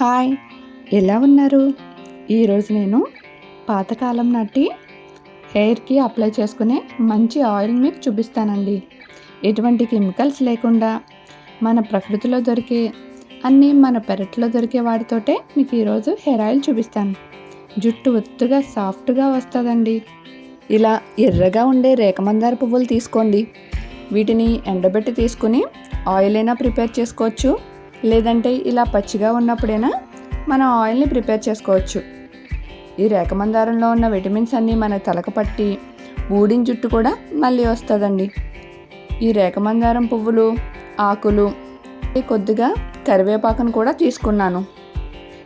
Hi ఎలా ఉన్నారు? ఈరోజు నేను పాతకాలం నాటి హెయిర్కి అప్లై చేసుకునే మంచి ఆయిల్ మీకు చూపిస్తానండి. ఎటువంటి కెమికల్స్ లేకుండా మన ప్రకృతిలో దొరికే అన్నీ మన పెరట్లో దొరికే వాటితోటే మీకు ఈరోజు హెయిర్ ఆయిల్ చూపిస్తాను. జుట్టు ఒత్తుగా సాఫ్ట్గా వస్తుందండి. ఇలా ఎర్రగా ఉండే రేఖమందార పువ్వులు తీసుకోండి. వీటిని ఎండబెట్టి తీసుకుని ఆయిల్ అయినా ప్రిపేర్ చేసుకోవచ్చు. లేదంటే ఇలా పచ్చిగా ఉన్నప్పుడైనా? మనం ఆయిల్ని ప్రిపేర్ చేసుకోవచ్చు. ఈ రేఖమందారంలో ఉన్న విటమిన్స్ అన్నీ మన తలకు పట్టి ఊడిన జుట్టు కూడా మళ్ళీ వస్తుందండి. ఈ రేఖమందారం పువ్వులు ఆకులు కొద్దిగా కరివేపాకును కూడా తీసుకున్నాను.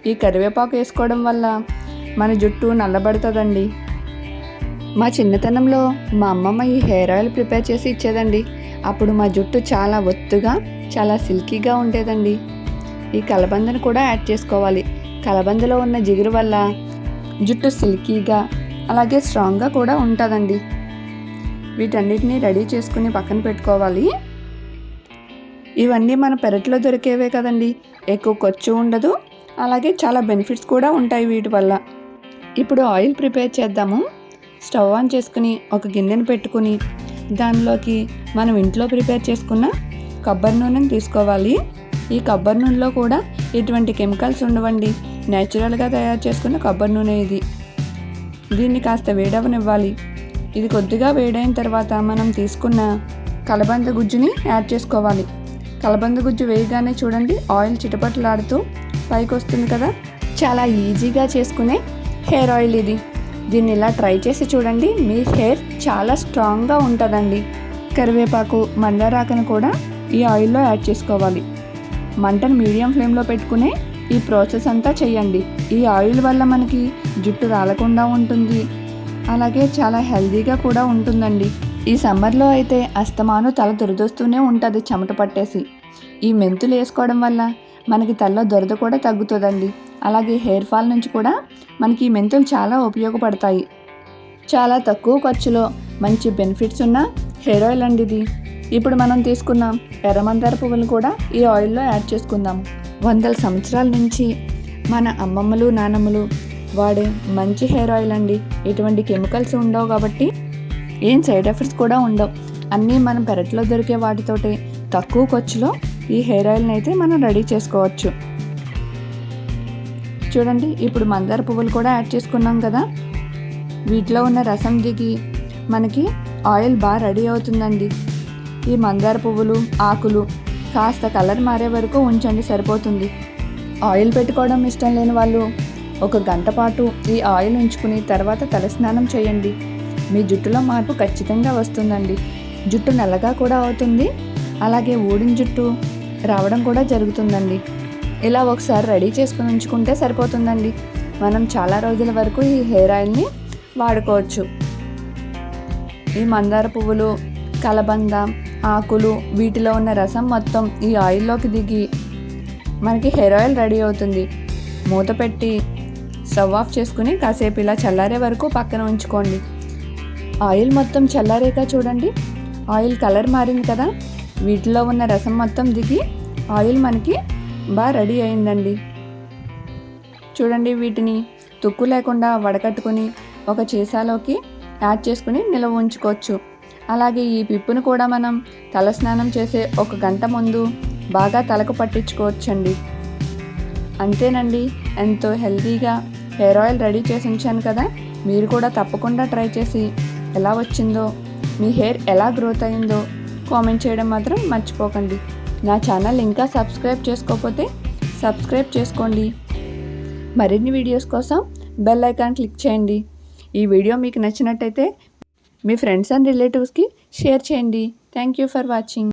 ఈ కరివేపాకు వేసుకోవడం వల్ల మన జుట్టు నల్లబడుతుందండి. మా చిన్నతనంలో మా అమ్మమ్మ ఈ హెయిర్ ఆయిల్ ప్రిపేర్ చేసి ఇచ్చేదండి. అప్పుడు మా జుట్టు చాలా ఒత్తుగా చాలా సిల్కీగా ఉండేదండి. ఈ కలబందను కూడా యాడ్ చేసుకోవాలి. కలబందలో ఉన్న జిగురు వల్ల జుట్టు సిల్కీగా అలాగే స్ట్రాంగ్గా కూడా ఉంటుందండి. వీటన్నిటిని రెడీ చేసుకుని పక్కన పెట్టుకోవాలి. ఇవన్నీ మన పెరట్లో దొరికేవే కదండి. ఎక్కువ ఖర్చు ఉండదు. అలాగే చాలా బెనిఫిట్స్ కూడా ఉంటాయి వీటి వల్ల. ఇప్పుడు ఆయిల్ ప్రిపేర్ చేద్దాము. స్టవ్ ఆన్ చేసుకుని ఒక గిన్నెను పెట్టుకుని దానిలోకి మనం ఇంట్లో ప్రిపేర్ చేసుకున్న కొబ్బరి నూనెను తీసుకోవాలి. ఈ కొబ్బరి నూనెలో కూడా ఎటువంటి కెమికల్స్ ఉండవండి. న్యాచురల్గా తయారు చేసుకున్న కొబ్బరి నూనె ఇది. దీన్ని కాస్త వేడవనివ్వాలి. ఇది కొద్దిగా వేడైన తర్వాత మనం తీసుకున్న కలబంద గుజ్జుని యాడ్ చేసుకోవాలి. కలబంద గుజ్జు వేయగానే చూడండి ఆయిల్ చిటపట్లాడుతూ పైకి వస్తుంది కదా. చాలా ఈజీగా చేసుకునే హెయిర్ ఆయిల్ ఇది. దీన్ని ఇలా ట్రై చేసి చూడండి మీ హెయిర్ చాలా స్ట్రాంగ్గా ఉంటుందండి. కరివేపాకు మందారాకను కూడా ఈ ఆయిల్లో యాడ్ చేసుకోవాలి. మంటను మీడియం ఫ్లేమ్లో పెట్టుకునే ఈ ప్రాసెస్ అంతా చేయండి. ఈ ఆయిల్ వల్ల మనకి జుట్టు రాలకుండా ఉంటుంది. అలాగే చాలా హెల్దీగా కూడా ఉంటుందండి. ఈ సమ్మర్లో అయితే అస్తమాను తల దురదొస్తూనే ఉంటుంది చెమట పట్టేసి. ఈ మెంతులు వేసుకోవడం వల్ల మనకి తలలో దురద కూడా తగ్గుతుందండి. అలాగే హెయిర్ ఫాల్ నుంచి కూడా మనకి ఈ మెంతులు చాలా ఉపయోగపడతాయి. చాలా తక్కువ ఖర్చులో మంచి బెనిఫిట్స్ ఉన్న హెయిర్ ఆయిల్ అండి ఇది. ఇప్పుడు మనం తీసుకున్న ఎర్రమందార పువ్వులు కూడా ఈ ఆయిల్లో యాడ్ చేసుకుందాం. వందల సంవత్సరాల నుంచి మన అమ్మమ్మలు నానమ్మలు వాడే మంచి హెయిర్ ఆయిల్ అండి. ఎటువంటి కెమికల్స్ ఉండవు కాబట్టి ఏం సైడ్ ఎఫెక్ట్స్ కూడా ఉండవు. అన్నీ మనం పెరట్లో దొరికే వాటితోటి తక్కువ ఖర్చులో ఈ హెయిర్ ఆయిల్ని అయితే మనం రెడీ చేసుకోవచ్చు. చూడండి ఇప్పుడు మందార పువ్వులు కూడా యాడ్ చేసుకున్నాం కదా. వీటిలో ఉన్న రసం దిగి మనకి ఆయిల్ బాగా రెడీ అవుతుందండి. ఈ మందార పువ్వులు ఆకులు కాస్త కలర్ మారే వరకు ఉంచండి సరిపోతుంది. ఆయిల్ పెట్టుకోవడం ఇష్టం లేని వాళ్ళు ఒక గంట పాటు ఈ ఆయిల్ ఉంచుకుని తర్వాత తలస్నానం చేయండి. మీ జుట్టులో మార్పు ఖచ్చితంగా వస్తుందండి. జుట్టు నల్లగా కూడా అవుతుంది. అలాగే ఊడిన జుట్టు రావడం కూడా జరుగుతుందండి. ఇలా ఒకసారి రెడీ చేసుకుని ఉంచుకుంటే సరిపోతుందండి. మనం చాలా రోజుల వరకు ఈ హెయిర్ ఆయిల్ని వాడుకోవచ్చు. ఈ మందార పువ్వులు కలబంద ఆకులు వీటిలో ఉన్న రసం మొత్తం ఈ ఆయిల్లోకి దిగి మనకి హెయిర్ ఆయిల్ రెడీ అవుతుంది. మూత పెట్టి స్టవ్ ఆఫ్ చేసుకుని కాసేపు ఇలా చల్లారే వరకు పక్కన ఉంచుకోండి. ఆయిల్ మొత్తం చల్లారేక చూడండి. ఆయిల్ కలర్ మారింది కదా. వీటిలో ఉన్న రసం మొత్తం దిగి ఆయిల్ మనకి బాగా రెడీ అయిందండి. చూడండి వీటిని. తుక్కు లేకుండా వడకట్టుకుని ఒక చీసాలోకి యాడ్ చేసుకుని నిల్వ ఉంచుకోవచ్చు. అలాగే ఈ పిప్పును కూడా మనం తలస్నానం చేసే ఒక గంట ముందు బాగా తలకు పట్టించుకోవచ్చండి. అంతేనండి ఎంతో హెల్తీగా హెయిర్ ఆయిల్ రెడీ చేసి ఉంచాను కదా మీరు కూడా తప్పకుండా ట్రై చేసి ఎలా వచ్చిందో మీ హెయిర్ ఎలా గ్రోత్ అయిందో కామెంట్ చేయడం మాత్రం మర్చిపోకండి. నా ఛానల్ ఇంకా సబ్స్క్రైబ్ చేసుకోకపోతే సబ్స్క్రైబ్ చేసుకోండి. మరిన్ని వీడియోస్ కోసం బెల్ ఐకాన్ క్లిక్ చేయండి. ఈ వీడియో మీకు నచ్చినట్టయితే మీ ఫ్రెండ్స్ అండ్ రిలేటివ్స్కి షేర్ చేయండి. Thank you for watching